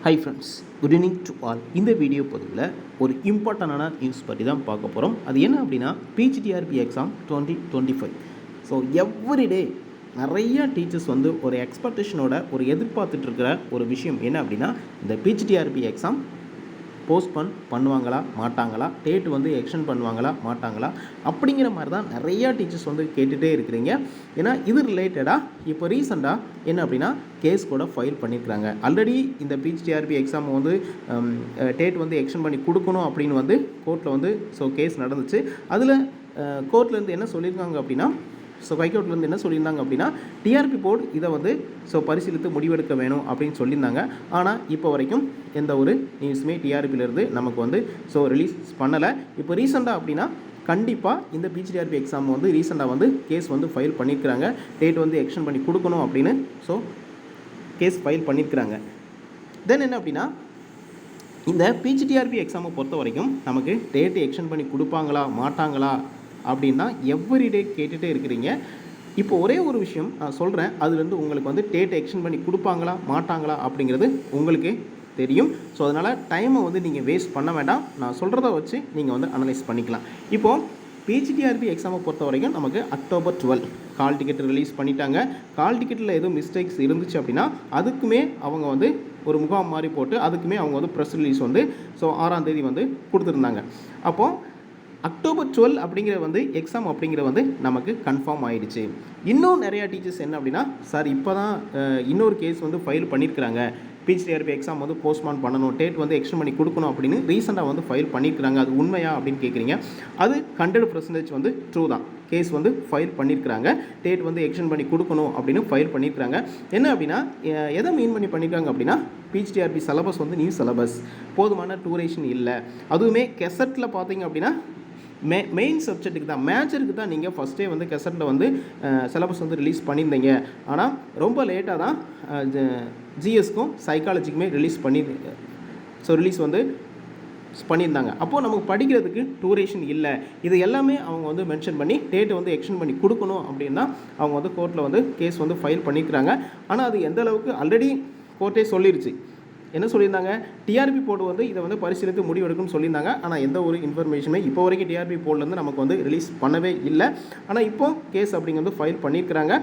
Hi friends good evening to all இந்த video பதிவில் ஒரு இம்பார்ட்டண்டான நியூஸ் பற்றி தான் பார்க்க போகிறோம் அது என்ன அப்படின்னா PGTRB exam twenty twenty five so everyday நிறைய டீச்சர்ஸ் வந்து ஒரு எக்ஸ்பெக்டேஷனோட ஒரு எதிர்பார்த்துட்ருக்கிற ஒரு விஷயம் என்ன அப்படின்னா இந்த பிஜிடிஆர்பி எக்ஸாம் போஸ்ட்போன் பண்ணுவாங்களா? மாட்டாங்களா? டேட் வந்து எக்ஸ்டெண்ட் பண்ணுவாங்களா? மாட்டாங்களா? அப்படிங்கிற மாதிரி தான் நிறையா டீச்சர்ஸ் வந்து கேட்டுகிட்டே இருக்கிறீங்க. ஏன்னா இது ரிலேட்டடாக இப்போ ரீசெண்டாக என்ன அப்படின்னா கேஸ் கூட ஃபைல் பண்ணியிருக்கிறாங்க ஆல்ரெடி இந்த பிஜிடிஆர்பி எக்ஸாம் வந்து டேட் வந்து எக்ஸ்டெண்ட் பண்ணி கொடுக்கணும் அப்படின்னு வந்து கோர்ட்டில் வந்து ஸோ கேஸ் நடந்துச்சு. அதில் கோர்ட்லேருந்து என்ன சொல்லியிருக்காங்க அப்படின்னா ஸோ ஹைகோர்ட்லேருந்து என்ன சொல்லியிருந்தாங்க அப்படின்னா டிஆர்பி போர்டு இதை வந்து ஸோ பரிசீலித்து முடிவெடுக்க வேணும் அப்படின்னு சொல்லியிருந்தாங்க. ஆனால் இப்போ வரைக்கும் எந்த ஒரு நியூஸுமே டிஆர்பியிலேருந்து நமக்கு வந்து ஸோ ரிலீஸ் பண்ணலை. இப்போ ரீசெண்டாக அப்படின்னா கண்டிப்பாக இந்த பிஜிடிஆர்பி எக்ஸாம் வந்து ரீசெண்டாக வந்து கேஸ் வந்து ஃபைல் பண்ணியிருக்கிறாங்க டேட் வந்து எக்ஸ்டெண்ட் பண்ணி கொடுக்கணும் அப்படின்னு ஸோ கேஸ் ஃபைல் பண்ணியிருக்கிறாங்க தென் என்ன அப்படின்னா இந்த பிஜிடிஆர்பி எக்ஸாமை பொறுத்த வரைக்கும் நமக்கு டேட்டு எக்ஸ்டெண்ட் பண்ணி கொடுப்பாங்களா மாட்டாங்களா அப்படின்னா எவ்ரிடே கேட்டுகிட்டே இருக்கிறீங்க. இப்போ ஒரே ஒரு விஷயம் நான் சொல்கிறேன் அதுலேருந்து உங்களுக்கு வந்து டேட் எக்ஸ்டெண்ட் பண்ணி கொடுப்பாங்களா மாட்டாங்களா அப்படிங்கிறது உங்களுக்கு தெரியும். ஸோ அதனால் டைமை வந்து நீங்கள் வேஸ்ட் பண்ண வேண்டாம். நான் சொல்கிறத வச்சு நீங்கள் வந்து அனலைஸ் பண்ணிக்கலாம். இப்போது பிஜிடிஆர்பி எக்ஸாமை பொறுத்த வரைக்கும் நமக்கு October twelve hall ticket release பண்ணிட்டாங்க. கால் டிக்கெட்டில் எதுவும் மிஸ்டேக்ஸ் இருந்துச்சு அப்படின்னா அதுக்குமே அவங்க வந்து ஒரு முகாம் மாதிரி போட்டு அதுக்குமே அவங்க வந்து ப்ரெஸ் ரிலீஸ் வந்து ஸோ ஆறாம் தேதி வந்து கொடுத்துருந்தாங்க. அப்போது அக்டோபர் டுவெல் அப்படிங்கிற வந்து எக்ஸாம் அப்படிங்கிற வந்து நமக்கு கன்ஃபார்ம் ஆயிடுச்சு. இன்னும் நிறையா டீச்சர்ஸ் என்ன அப்படின்னா சார் இப்போ தான் இன்னொரு கேஸ் வந்து ஃபைல் பண்ணியிருக்கிறாங்க பிஜிடிஆர்பி எக்ஸாம் வந்து போஸ்ட்மான் பண்ணணும். டேட் வந்து எக்ஸ்டெண்ட் பண்ணி கொடுக்கணும் அப்படின்னு ரீசெண்டாக வந்து ஃபைல் பண்ணியிருக்கிறாங்க அது உண்மையா அப்படின்னு கேட்குறீங்க அது ஹண்ட்ரட் பர்சன்டேஜ் வந்து ட்ரூ தான். கேஸ் வந்து ஃபைல் பண்ணியிருக்கிறாங்க டேட் வந்து எக்ஸ்டெண்ட் பண்ணி கொடுக்கணும் அப்படின்னு ஃபைல் பண்ணியிருக்கிறாங்க என்ன அப்படின்னா எதை மீன் பண்ணி பண்ணியிருக்காங்க அப்படின்னா பிஜிடிஆர்பி சிலபஸ் வந்து நியூ சிலபஸ் போதுமான டூரேஷன் இல்லை. அதுவுமே கெசட்டில் பார்த்தீங்க அப்படின்னா மெ மெயின் சப்ஜெக்ட்டுக்கு தான். மேஜருக்கு தான் நீங்கள் ஃபஸ்ட்டே வந்து கெசட்டில் வந்து சிலபஸ் வந்து ரிலீஸ் பண்ணியிருந்தீங்க. ஆனால் ரொம்ப லேட்டாக தான் ஜிஎஸ்க்கும் சைக்காலஜிக்குமே ரிலீஸ் பண்ணி ஸோ ரிலீஸ் வந்து பண்ணியிருந்தாங்க. அப்போது நமக்கு படிக்கிறதுக்கு டூரேஷன் இல்லை. இது எல்லாமே அவங்க வந்து மென்ஷன் பண்ணி டேட்டை வந்து எக்ஸ்டெண்ட் பண்ணி கொடுக்கணும் அப்படின்னா அவங்க வந்து கோர்ட்டில் வந்து கேஸ் வந்து ஃபைல் பண்ணியிருக்கிறாங்க ஆனால் அது எந்த அளவுக்கு ஆல்ரெடி கோர்ட்டே சொல்லிருச்சு. என்ன சொல்லியிருந்தாங்க? டிஆர்பி போர்டு வந்து இதை வந்து பரிசீலித்து முடிவெடுக்கும்னு சொல்லியிருந்தாங்க. ஆனால் எந்த ஒரு இன்ஃபர்மேஷனுமே இப்போ வரைக்கும் டிஆர்பி போர்ட்லேருந்து நமக்கு வந்து ரிலீஸ் பண்ணவே இல்லை. ஆனால் இப்போ கேஸ் அப்படிங்கிறது ஃபைல் பண்ணியிருக்கிறாங்க.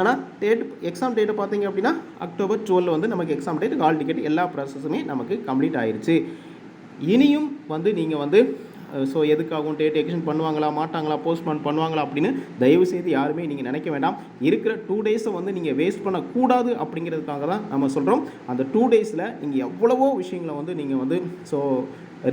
ஆனால் டேட் எக்ஸாம் டேட்டை பார்த்தீங்க அப்படின்னா அக்டோபர் டுவெல் வந்து நமக்கு எக்ஸாம் டேட் ஹால் டிக்கெட் எல்லா ப்ராசஸுமே நமக்கு கம்ப்ளீட் ஆயிடுச்சு இனியும் வந்து நீங்கள் வந்து ஸோ எதுக்காகவும் டேட் எக்ஸ்டன் பண்ணுவாங்களா மாட்டாங்களா போஸ்ட்போன் பண்ணுவாங்களா அப்படின்னு தயவு செய்து யாருமே நீங்கள் நினைக்க வேண்டாம். இருக்கிற டூ டேஸை வந்து நீங்கள் வேஸ்ட் பண்ணக்கூடாது அப்படிங்கிறதுக்காக தான் நம்ம சொல்கிறோம் அந்த டூ டேஸில் நீங்கள் எவ்வளவோ விஷயங்களை வந்து நீங்கள் வந்து ஸோ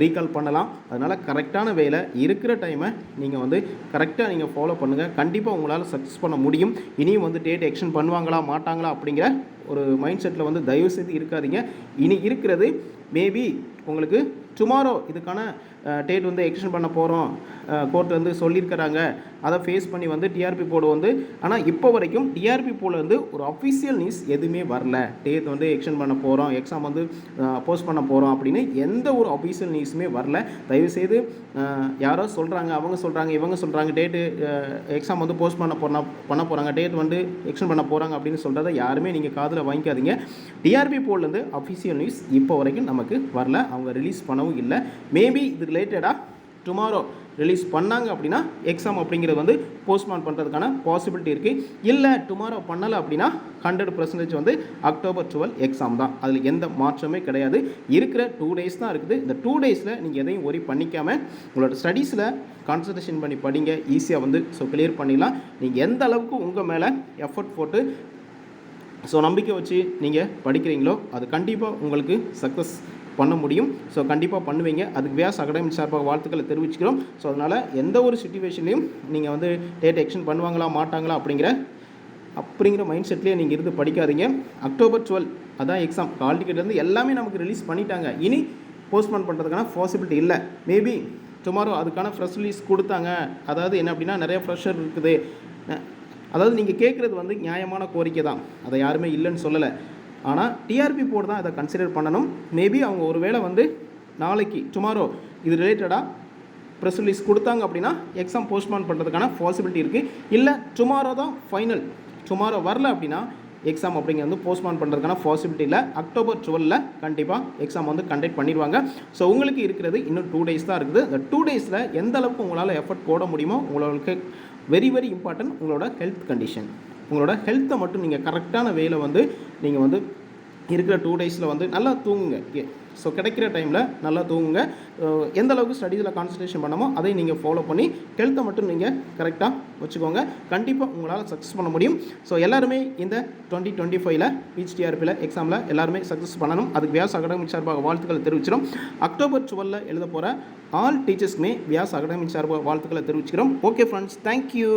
ரீகால் பண்ணலாம். அதனால் கரெக்டான வேலை இருக்கிற டைமை நீங்கள் வந்து கரெக்டாக நீங்கள் ஃபாலோ பண்ணுங்கள் கண்டிப்பாக உங்களால் சக்ஸஸ் பண்ண முடியும். இனியும் வந்து டேட் எக்ஸ்டன் பண்ணுவாங்களா மாட்டாங்களா அப்படிங்கிற ஒரு மைண்ட் செட்டில் வந்து தயவு செய்து இருக்காதீங்க. இனி இருக்கிறது மேபி உங்களுக்கு டுமாரோ இதுக்கான டேட் வந்து எக்ஸ்டெண்ட் பண்ண போகிறோம் கோர்ட் வந்து சொல்லியிருக்கிறாங்க. அதை ஃபேஸ் பண்ணி வந்து டிஆர்பி போர்டு வந்து ஆனால் இப்போ வரைக்கும் டிஆர்பி வந்து ஒரு அஃபிஷியல் நியூஸ் எதுவுமே வரல. டேட் வந்து எக்ஸ்டெண்ட் பண்ண போகிறோம் எக்ஸாம் வந்து போஸ்ட் பண்ண போகிறோம் அப்படின்னு எந்த ஒரு அஃபிஷியல் நியூஸுமே வரல. தயவுசெய்து யாரோ சொல்கிறாங்க அவங்க சொல்கிறாங்க இவங்க சொல்கிறாங்க டேட்டு எக்ஸாம் வந்து போஸ்ட் பண்ண போன பண்ண போகிறாங்க டேட் வந்து எக்ஸ்டெண்ட் பண்ண போகிறாங்க அப்படின்னு சொல்கிறத யாருமே நீங்கள் காதில் வாங்கிக்காதீங்க. டிஆர்பி போர்ட்லேருந்து அஃபிஷியல் நியூஸ் இப்போ வரைக்கும் நமக்கு வரல. அவங்க ரிலீஸ் பண்ணவும் இல்லை. மேபி இது ரிலேட்டடாக டுமாரோ ரிலீஸ் பண்ணாங்க அப்படின்னா எக்ஸாம் அப்படிங்கிறது வந்து போஸ்ட்மான் பண்ணுறதுக்கான பாசிபிலிட்டி இருக்குது இல்லை டுமாரோ பண்ணலை அப்படின்னா ஹண்ட்ரட் பர்சன்டேஜ் வந்து அக்டோபர் டுவெல் எக்ஸாம் தான். அதில் எந்த மாற்றமே கிடையாது. இருக்கிற டூ டேஸ் தான் இருக்குது. இந்த டூ டேஸில் நீங்கள் எதையும் ஒரி பண்ணிக்காமல் உங்களோட ஸ்டடீஸில் கான்சன்ட்ரேஷன் பண்ணி படிங்க. ஈஸியாக வந்து ஸோ கிளியர் பண்ணிடலாம். நீங்கள் எந்த அளவுக்கு உங்கள் மேலே எஃபர்ட் போட்டு ஸோ நம்பிக்கை வச்சு நீங்கள் படிக்கிறீங்களோ அது கண்டிப்பாக உங்களுக்கு சக்ஸஸ் பண்ண முடியும். ஸோ கண்டிப்பாக பண்ணுவீங்க. அதுக்கு வியாஸ் அகாடமி சார்பாக வாழ்த்துக்களை தெரிவிச்சுக்கிறோம். ஸோ அதனால் எந்த ஒரு சுச்சுவேஷன்லையும் நீங்கள் வந்து டேட் எக்ஷன் பண்ணுவாங்களா மாட்டாங்களா அப்படிங்கிற அப்படிங்கிற மைண்ட் செட்லேயே நீங்கள் இருந்து படிக்காதீங்க. அக்டோபர் டுவெல் அதான் எக்ஸாம் கால் டிக்கெட்லேருந்து எல்லாமே நமக்கு ரிலீஸ் பண்ணிட்டாங்க. இனி போஸ்ட்போன் பண்ணுறதுக்கான பாசிபிலிட்டி இல்லை. மேபி டுமாரோ அதுக்கான ஃப்ரெஷ் ரிலீஸ் கொடுத்தாங்க. அதாவது என்ன அப்படின்னா நிறைய ப்ரெஷர் இருக்குது. அதாவது நீங்கள் கேட்குறது வந்து நியாயமான கோரிக்கை தான். அதை யாருமே இல்லைன்னு சொல்லலை. ஆனால் டிஆர்பி போர்டு தான் அதை கன்சிடர் பண்ணணும். மேபி அவங்க ஒருவேளை வந்து நாளைக்கு டுமாரோ இது ரிலேட்டடாக ப்ரெஸ் ரிலீஸ் கொடுத்தாங்க அப்படின்னா எக்ஸாம் போஸ்ட்மான் பண்ணுறதுக்கான பாசிபிலிட்டி இருக்குது இல்லை டுமாரோ தான் ஃபைனல் டுமாரோ வரல அப்படின்னா எக்ஸாம் அப்படிங்கிறது வந்து போஸ்ட்மான் பண்ணுறதுக்கான பாசிபிலிட்டி இல்லை. அக்டோபர் டுவெலில் கண்டிப்பாக எக்ஸாம் வந்து கண்டக்ட் பண்ணிடுவாங்க. ஸோ உங்களுக்கு இருக்கிறது இன்னும் டூ டேஸ் தான் இருக்குது. இந்த டூ டேஸில் எந்த அளவுக்கு உங்களால் எஃபர்ட் போட முடியுமோ உங்களுக்கு வெரி வெரி இம்பார்ட்டன்ட் உங்களோட ஹெல்த் கண்டிஷன் உங்களோட ஹெல்த்தை மட்டும் நீங்கள் கரெக்டான வேல வந்து நீங்கள் வந்து இருக்கிற டூ டேஸில் வந்து நல்லா தூங்குங்க. ஸோ கிடைக்கிற டைமில் நல்லா தூங்குங்க. எந்த அளவுக்கு ஸ்டடீஸில் கான்சன்ட்ரேஷன் பண்ணமோ அதை நீங்கள் ஃபாலோ பண்ணி ஹெல்த்தை மட்டும் நீங்கள் கரெக்டாக வச்சுக்கோங்க. கண்டிப்பாக உங்களால் சக்ஸஸ் பண்ண முடியும். ஸோ எல்லாருமே இந்த டுவெண்ட்டி டுவெண்ட்டி ஃபைவ்ல பிஹெச்டிஆர்பியில் எக்ஸாமில் எல்லாருமே சக்ஸஸ் பண்ணணும். அதுக்கு வியாஸ் அகடமி சார்பாக வாழ்த்துக்களை தெரிவிச்சிடும். அக்டோபர் டுவெலில் எழுத போகிற ஆல் டீச்சர்ஸ்க்குமே வியாஸ் அகடமி சார்பாக வாழ்த்துக்களை தெரிவிச்சுக்கிறோம். Okay friends thank you